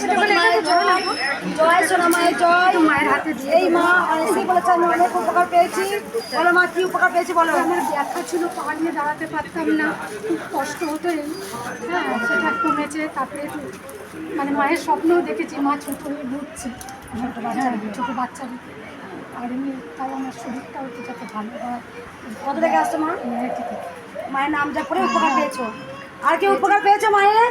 জয় জয় সোনা মায়ের জয়। মায়ের হাতে এই মা এসে বলেছে আমি অনেক উপকার পেয়েছি। বলো মা কি উপকার পেয়েছি বলো? আমার ব্যথা ছিল পা নিয়ে দাঁড়াতে পারতাম না। খুব কষ্ট হতো হ্যাঁ সেটা কমেছে তারপরে একটু মানে মায়ের স্বপ্নও দেখেছি। মা ছোটো হয়ে ঘুরছে ছোটো বাচ্চা ছোটো বাচ্চা আর এমনি তাও আমার শরীরটাও একটু যাতে ভালো হয়। কত থেকে আসছো মা? থেকে। মায়ের নাম যা করে উপকার পেয়েছ। আর কি উপকার পেয়েছ মায়ের?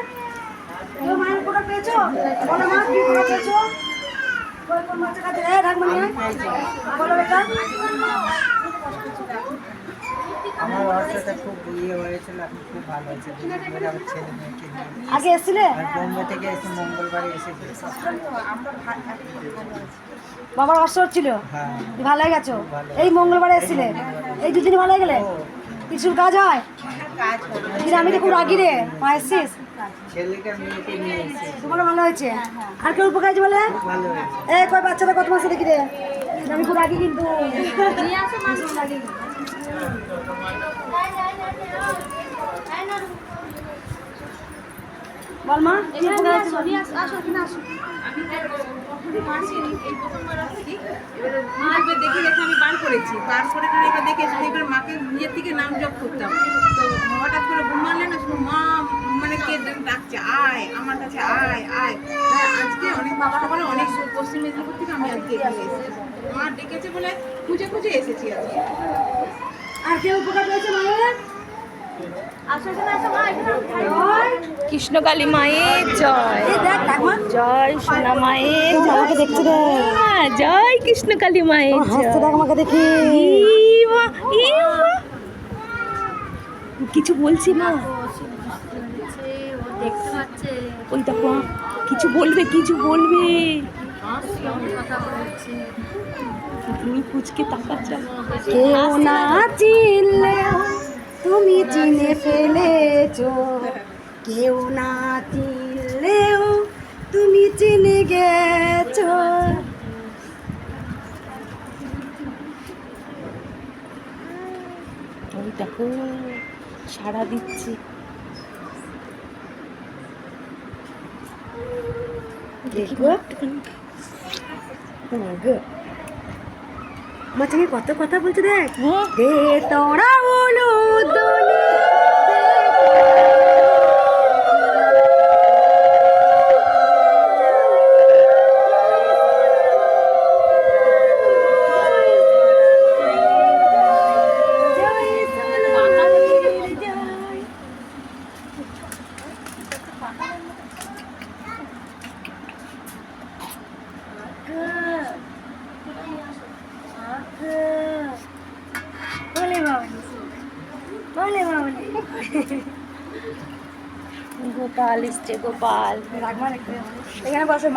আমার অর্থটা খুব ইয়ে হয়েছিল এখন খুব ভালো হয়েছে আমার ছেলে মেয়েকে আগে এসেছিলে? আর বোম্বে থেকে এসে মঙ্গলবারে এসেছে। বাবার অসর ছিল হ্যাঁ। ভালো হয়ে গেছো? এই মঙ্গলবারে এসেছিলে? এই দুদিন ভালো হয়ে গেলে? কিছুর কাজ হয়? আমি তো খুব রাগি রে। মা এসছিস? ছেলেকে মেয়েকে নিয়ে এসেছে। তোমারও ভালো হয়েছে? আর কেউ উপকার হয়েছে বলে? এ কয় বাচ্চাটা কত মাসে দেখি রে? আমি খুব রাগি কিন্তু। বল মা দেখে দেখে আমি বার করেছি। বার করে করে এবার দেখে এবার মাকে নিজের থেকে নাম জপ করতাম তো হঠাৎ করে ঘুমালে না শুধু মা মানে কে ডাকছে আয় আমার কাছে আয় আয় তাই আজকে অনেক অনেক পশ্চিম মেদিনীপুর থেকে আমি আজকে এখানে এসেছি। মা ডেকেছে বলে খুঁজে খুঁজে এসেছি আজকে। আর কেউ উপকার পেয়েছে মায়ের। কৃষ্ণকালী মায়ের জয়। জয় সোনা মায়ের আমাকে দেখছে হ্যাঁ, জয় কৃষ্ণকালী মায়ের দেখ আমাকে দেখি। কিছু বলছি না? দেখতে ওই দেখো কিছু বলবে কিছু বলবে। তুমি কুচকে তাকাচ্ছে। কেউ না তুমি চিনে ফেলেছো। কেউ না চিনলেও তুমি চিনে গেছো। ওই দেখো সারা দিচ্ছে। দেখো আমার সঙ্গে কত কথা বলছে দেখ। হ্যাঁ। দে তোরা হলুদ দোলে বলে। গোপাল এসছে গোপাল। এখানে বসে